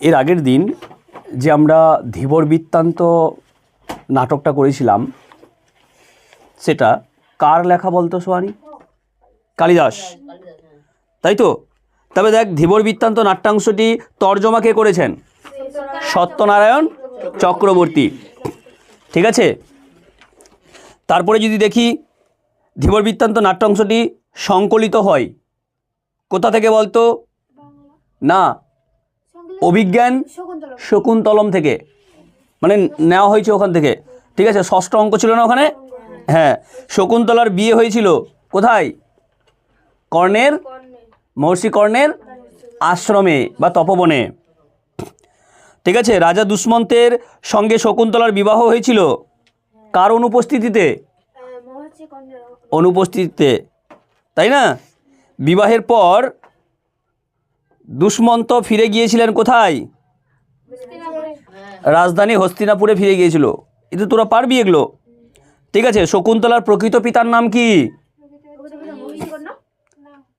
এর আগের দিন যে আমরা ধীবর বৃত্তান্ত নাটকটা করেছিলাম, সেটা কার লেখা বলতো সোয়ানি কালিদাস। তাই তো? তবে দেখ, ধীবর বৃত্তান্ত নাট্যাংশটি তর্জমা কে করেছেন? সত্যনারায়ণ চক্রবর্তী। ঠিক আছে? তারপরে যদি দেখি, ধীবর বৃত্তান্ত নাট্যাংশটি সংকলিত হয়, কোথা থেকে বলতো? না অভিজ্ঞান শকুন্তলম থেকে। মানে নেওয়া হয়েছে ওখান থেকে। ঠিক আছে, ষষ্ঠ অঙ্ক ছিল না ওখানে? হ্যাঁ শকুন্তলার বিয়ে হয়েছিল কোথায়? কর্ণের? মহর্ষি কর্ণের আশ্রমে বা তপবনে। ঠিক আছে, রাজা দুষ্মন্তের সঙ্গে শকুন্তলার বিবাহ হয়েছিল কার অনুপস্থিতিতে? অনুপস্থিতিতে, তাই না? বিবাহের পর দুষ্মন্ত ফিরে গিয়েছিলেন কোথায়? রাজধানী হস্তিনাপুরে ফিরে গিয়েছিল। কিন্তু তোরা পারবি এগুলো। ঠিক আছে শকুন্তলার প্রকৃত পিতার নাম কি?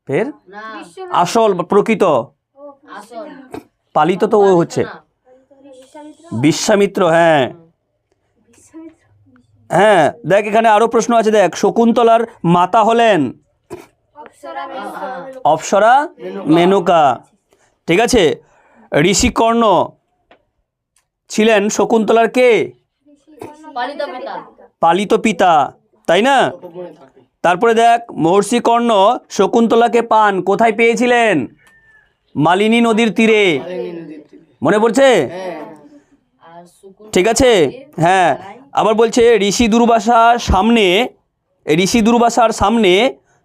ফের? আসল প্রকৃত। পালিত তো ও হচ্ছে। বিশ্বামিত্র হ্যাঁ। হ্যাঁ দেখ এখানে আরও প্রশ্ন আছে দেখ। শকুন্তলার মাতা হলেন? অপ্সরা মেনকা। ঠিক আছে? ঋষিকর্ণ ছিলেন শকুন্তলার কে? পালিত পিতা। তাই না? তারপরে দেখ মহর্ষি কর্ণ শকুন্তলাকে পান কোথায় পেয়েছিলেন? মালিনী নদীর তীরে। মনে পড়ছে? ঠিক আছে? হ্যাঁ। আবার বলছে ঋষি দুর্বাসার সামনে ঋষি দুর্বাসার সামনে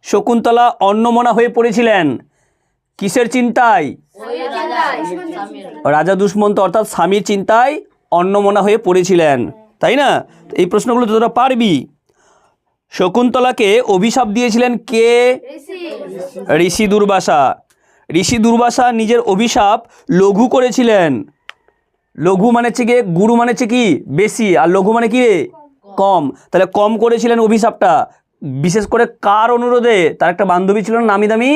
শকুন্তলা অন্নমনা হয়ে পড়েছিলেন। কিসের চিন্তায়? রাজা দুষ্মন্ত অর্থাৎ স্বামীর চিন্তায় অন্নমনা হয়ে পড়েছিলেন তাই না? এই প্রশ্নগুলো তো তোরা পারবি। শকুন্তলাকে অভিশাপ দিয়েছিলেন কে? ঋষি। দুর্বাসা। ঋষি দুর্বাসা নিজের অভিশাপ লঘু করেছিলেন। লঘু মানে হচ্ছে কি গুরু মানে হচ্ছে কি? বেশি। আর লঘু মানে কি রে? কম। তাহলে কম করেছিলেন অভিশাপটা। বিশেষ করে কার অনুরোধে? তার একটা বান্ধবী ছিল নামি দামি?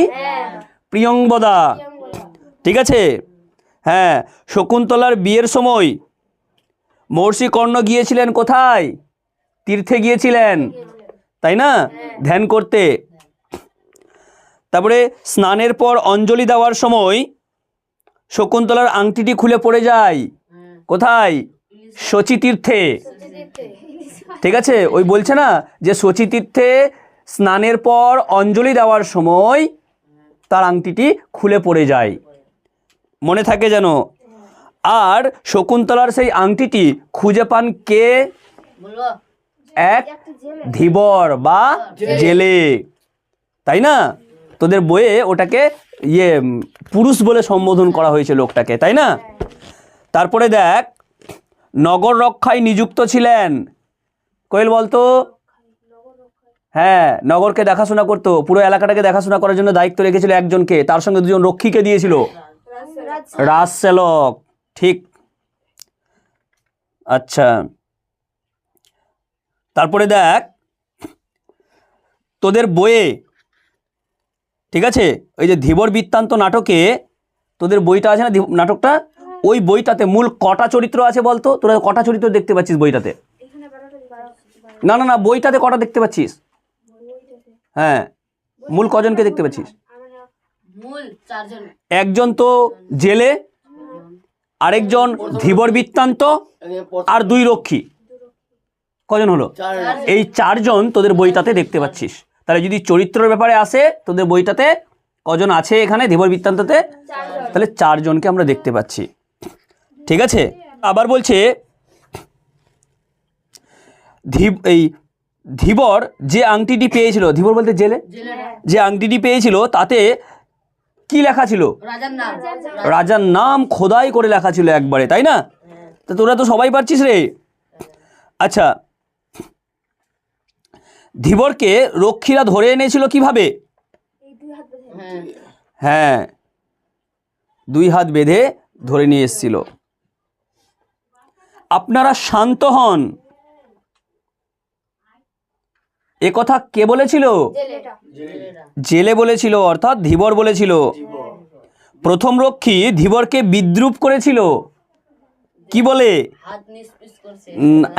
প্রিয়ঙ্বদা ঠিক আছে? হ্যাঁ শকুন্তলার বিয়ের সময় মহর্ষি কর্ণ গিয়েছিলেন কোথায়? তীর্থে গিয়েছিলেন। তাই না? ধ্যান করতে। তারপরে স্নানের পর অঞ্জলি দেওয়ার সময় শকুন্তলার আংটিটি খুলে পড়ে যায়। কোথায়? শচী তীর্থে। ঠিক আছে? ওই বলছে না যে শচী তীর্থে স্নানের পর অঞ্জলি দেওয়ার সময় তার আংটিটি খুলে পড়ে যায়। মনে থাকে যেন আর শকুন্তলার সেই আংটিটি খুঁজে পান কে? এক ধীবর বা জেলে। তাই না? তোদের বইয়ে ওটাকে ইয়ে পুরুষ বলে সম্বোধন করা হয়েছে লোকটাকে তাই না? তারপরে দেখ নগর রক্ষায় নিযুক্ত ছিলেন। কোয়েল বলতো হ্যাঁ নগরকে দেখাশোনা করতো পুরো এলাকাটাকে দেখাশোনা করার জন্য দায়িত্ব রেখেছিল একজনকে তার সঙ্গে দুজন রক্ষীকে দিয়েছিল। রাজসেলক ঠিক। আচ্ছা। তারপরে দেখ তোদের বইয়ে ঠিক আছে? ওই যে ধীবর বৃত্তান্ত নাটকে তোদের বইটা আছে না? নাটকটা? ওই বইটাতে মূল কটা চরিত্র আছে বলতো? তোরা কটা চরিত্র দেখতে পাচ্ছিস বইটাতে? না না না বইটাতে কটা দেখতে পাচ্ছিস? হ্যাঁ মূল কজনকে দেখতে পাচ্ছিস? একজন তো জেলে আরেকজন ধীবর বৃত্তান্ত আর দুই রক্ষী। কজন হলো? এই চারজন তোদের বইটাতে দেখতে পাচ্ছিস। তাহলে যদি চরিত্রের ব্যাপারে আসে তোদের বইটাতে কজন আছে এখানে ধীবর বৃত্তান্ততে? তাহলে চারজনকে আমরা দেখতে পাচ্ছি। ঠিক আছে? আবার বলছে ধীব এই ধীবর যে আংটিটি পেয়েছিল ধীবর বলতে জেলে? যে আংটিটি পেয়েছিল তাতে কি লেখা ছিল? রাজার নাম। খোদাই করে লেখা ছিল একবারে তাই না? তা তোরা তো সবাই পারছিস রে। আচ্ছা ধীবরকে রক্ষীরা ধরে এনেছিল কীভাবে? হ্যাঁ হ্যাঁ দুই হাত বেঁধে ধরে নিয়ে এসেছিল। আপনারা শান্ত হন। এ কথা কে বলেছিল? জেলে বলেছিল অর্থাৎ ধীবর বলেছিল। প্রথম রক্ষী ধীবরকে বিদ্রুপ করেছিল। কি বলে?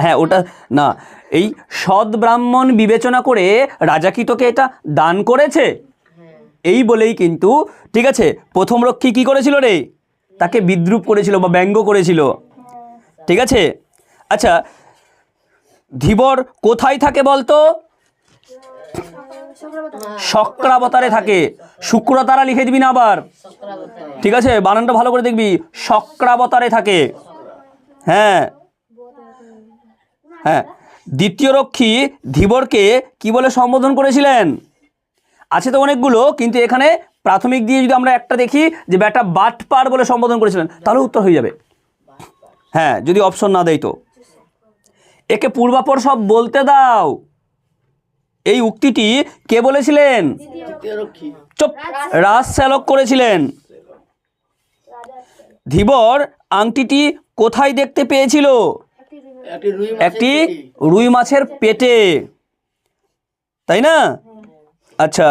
হ্যাঁ ওটা না এই সৎ ব্রাহ্মণ বিবেচনা করে রাজা কি তোকে এটা দান করেছে? হ্যাঁ। এই বলেই কিন্তু ঠিক আছে প্রথম রক্ষী কি করেছিল রে? তাকে বিদ্রুপ করেছিল বা ব্যঙ্গ করেছিল। ঠিক আছে? আচ্ছা ধীবর কোথায় থাকে বলতো? শক্রাবতারে থাকে। শুক্র তারা লিখে দিবি না আবার। ঠিক আছে? বানানটা ভালো করে দেখবি। শক্রাবতারে থাকে। হ্যাঁ। হ্যাঁ। দ্বিতীয় রক্ষী ধীবরকে কি বলে সম্বোধন করেছিলেন? আছে তো অনেকগুলো, কিন্তু এখানে প্রাথমিক দিয়ে যদি আমরা একটা দেখি যে ব্যাটা বাটপার বলে সম্বোধন করেছিলেন, তাহলে উত্তর হয়ে যাবে। হ্যাঁ যদি অপশন না দেয় তো। একে পূর্বাপর সব বলতে দাও। এই উক্তিটি কে বলেছিলেন? চুপ। রাজ শ্যালক করেছিলেন। ধীবর, আংটিটি কোথায় দেখতে পেয়েছিল? একটি রুই মাছের পেটে। তাই না? আচ্ছা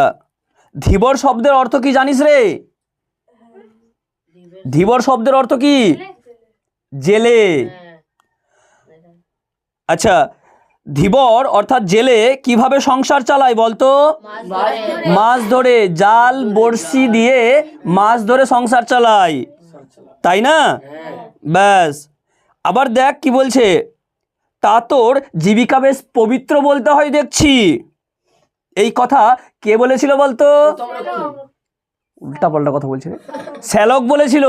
ধীবর শব্দের অর্থ কি জানিস রে? ধীবর শব্দের অর্থ কি? জেলে। আচ্ছা ধীবর, অর্থাৎ জেলে কীভাবে সংসার চালায় বলতো? মাছ ধরে, জাল, বড়শি দিয়ে মাছ ধরে সংসার চালায়। তাই না? ব্যাস। আবার দেখ কি বলছে। তা তোর জীবিকা বেশ পবিত্র বলতে হয় দেখছি। এই কথা কে বলেছিল বলতো? উল্টা পাল্টা কথা বলছে শ্যালক বলেছিল।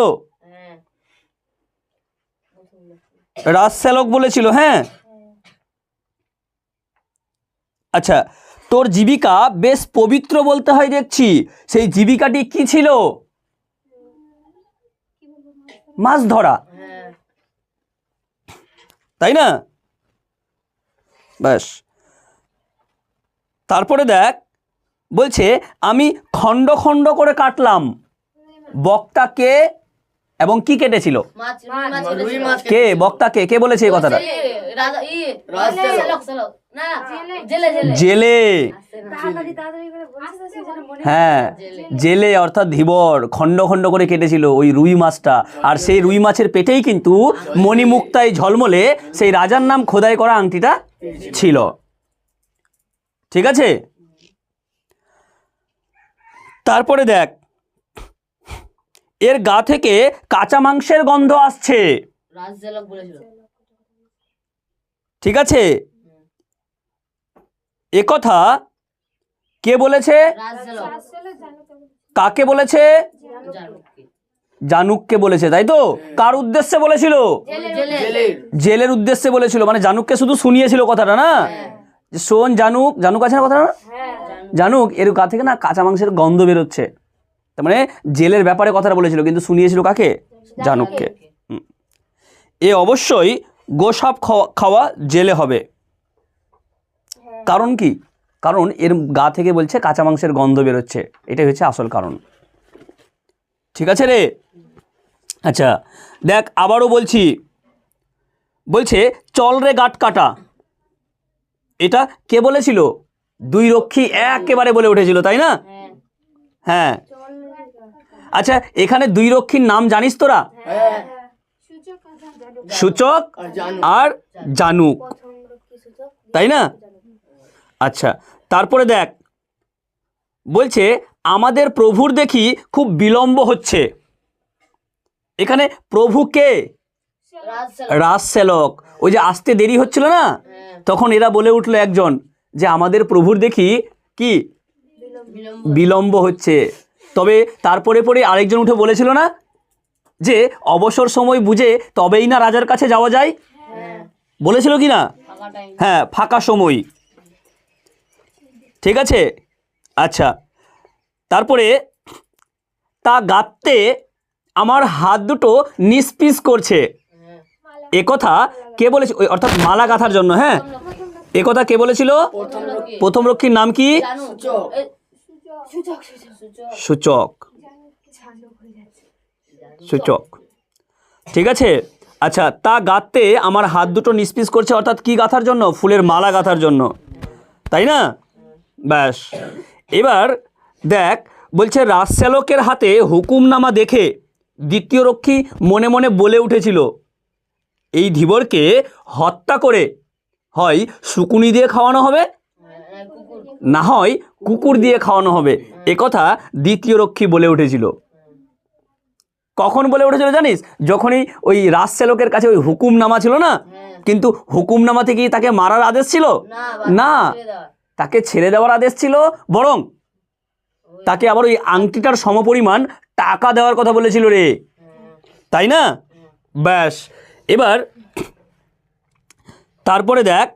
রাজ শ্যালক বলেছিল হ্যাঁ? আচ্ছা তোর জীবিকা বেশ পবিত্র বলতে হয় দেখছি সেই জীবিকাটি কি ছিল মাছ ধরা হ্যাঁ তাই না ব্যাস তারপরে দেখ বলছে আমি খণ্ড খণ্ড করে কাটলাম বক্তা কে এবং কি কেটেছিল কে বক্তা কে কে বলেছে এই কথাটা জেলে মনে হ্যাঁ জেলে। অর্থাৎ ধীবর খণ্ড খণ্ড করে কেটেছিল ওই রুই মাছটা। আর সেই রুই মাছের পেটেই কিন্তু মণিমুক্তায় ঝলমলে সেই রাজার নাম খোদাই করা আংটিটা ছিল। ঠিক আছে? তারপরে দেখ এর গা থেকে কাঁচা মাংসের গন্ধ আসছে। ঠিক আছে? কথা কে বলেছে? কাকে বলেছে? জানো কি? জানুককে বলেছে, তাই তো? কার উদ্দেশ্যে বলেছিল? জেলে জেলের উদ্দেশ্যে বলেছিল মানে জানুককে শুধু শুনিয়েছিল কথাটা না? শোন জানুক জানুক আছে না কথাটা? জানুক, এর গা থেকে না কাঁচা মাংসের গন্ধ বেরোচ্ছে। তার মানে জেলের ব্যাপারে কথাটা বলেছিল, কিন্তু শুনিয়েছিল কাকে? জানুককে। এ অবশ্যই গোসাপ খাওয়া জেলে হবে। কারণ কি? কারণ এর গা থেকে বলছে কাঁচা মাংসের গন্ধ বেরোচ্ছে। এটাই হচ্ছে আসল কারণ। ঠিক আছে রে? আচ্ছা দেখ আবারও বলছি। বলছে চল রে গাট কাটা। এটা কে বলেছিল? দুই রক্ষী একেবারে বলে উঠেছিল তাই না? হ্যাঁ। আচ্ছা এখানে দুই রক্ষীর নাম জানিস তোরা? হ্যাঁ। সূচক আর জানুক। তাই না? আচ্ছা তারপরে দেখ। বলছে আমাদের প্রভুর দেখি খুব বিলম্ব হচ্ছে। এখানে প্রভু কে? রাজ সেলক ওই যে আসতে দেরি হচ্ছিল না? হ্যাঁ। তখন এরা বলে উঠল একজন যে আমাদের প্রভুর দেখি কি? বিলম্ব। বিলম্ব হচ্ছে। তবে তারপরে পরে আরেকজন উঠে বলেছিল না যে অবসর সময় বুঝে তবেই না রাজার কাছে যাওয়া যায়? হ্যাঁ। বলেছিল কি না? হ্যাঁ ফাঁকা সময়। ঠিক আছে? আচ্ছা। তারপরে তা গাঁততে আমার হাত দুটো নিষ্পিস করছে। হ্যাঁ। একথা কে বলেছে? ওই অর্থাৎ মালা গাঁথার জন্য হ্যাঁ? একথা কে বলেছিল? প্রথম রক্ষীর নাম কি? সূচক। সূচক সূচক। সূচক। সূচক। ঠিক আছে? আচ্ছা তা গাঁথতে আমার হাত দুটো নিষ্পিস করছে অর্থাৎ কি গাঁথার জন্য? ফুলের মালা গাঁথার জন্য। তাই না? ব্যাস। এবার দেখ বলছে রাজশ্যালকের হাতে হুকুমনামা দেখে দ্বিতীয় রক্ষী মনে মনে বলে উঠেছিল এই ধীবরকে হত্যা করে হয় শুকুনি দিয়ে খাওয়ানো হবে? না হয় কুকুর দিয়ে খাওয়ানো হবে। একথা দ্বিতীয় রক্ষী বলে উঠেছিল। কখন বলে উঠেছিল জানিস? যখনই ওই রাজশ্যালকের কাছে ওই হুকুমনামা ছিল না? হ্যাঁ। কিন্তু হুকুমনামা থেকে কি তাকে মারার আদেশ ছিল? না। তাকে ছেড়ে দেওয়ার আদেশ ছিল বরং তাকে আবার ওই আংটিটার সমপরিমাণ টাকা দেওয়ার কথা বলেছিল রে। তাই না? ব্যাস। এবার তারপরে দেখ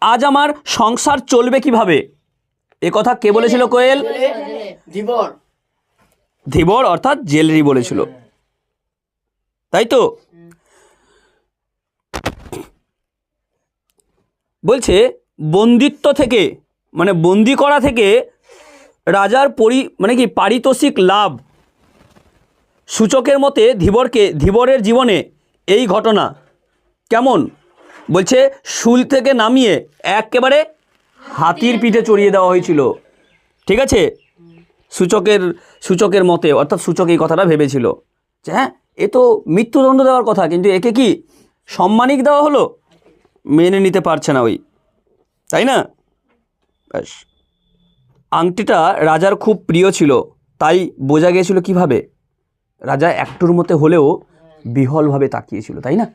আজ আমার সংসার চলবে কীভাবে? এ কথা কে বলেছিল কোয়েল। জীবন ধীবর অর্থাৎ জেলরি বলেছিল। তাই তো? বলছে বন্দিত্ব থেকে মানে বন্দি করা থেকে রাজার পরি মানে কি, পারিতোষিক লাভ। সূচকের মতে ধীবরকে, ধীবরের জীবনে এই ঘটনা কেমন? বলছে, শুল থেকে নামিয়ে একেবারে হাতির পিঠে চড়িয়ে দেওয়া হয়েছিল। ঠিক আছে? সূচকের সূচকের মতে, অর্থাৎ সূচক এই কথাটা ভেবেছিল। যে হ্যাঁ এ তো মৃত্যুদণ্ড দেওয়ার কথা, কিন্তু একে কি সম্মানিক দেওয়া হলো? মেনে নিতে পারছে না ওই। তাই না? ব্যাস। আংটিটা রাজার খুব প্রিয় ছিল, তাই বোঝা গিয়েছিল কীভাবে? রাজা একটুর মতে হলেও বিহলভাবে তাকিয়েছিল, তাই না?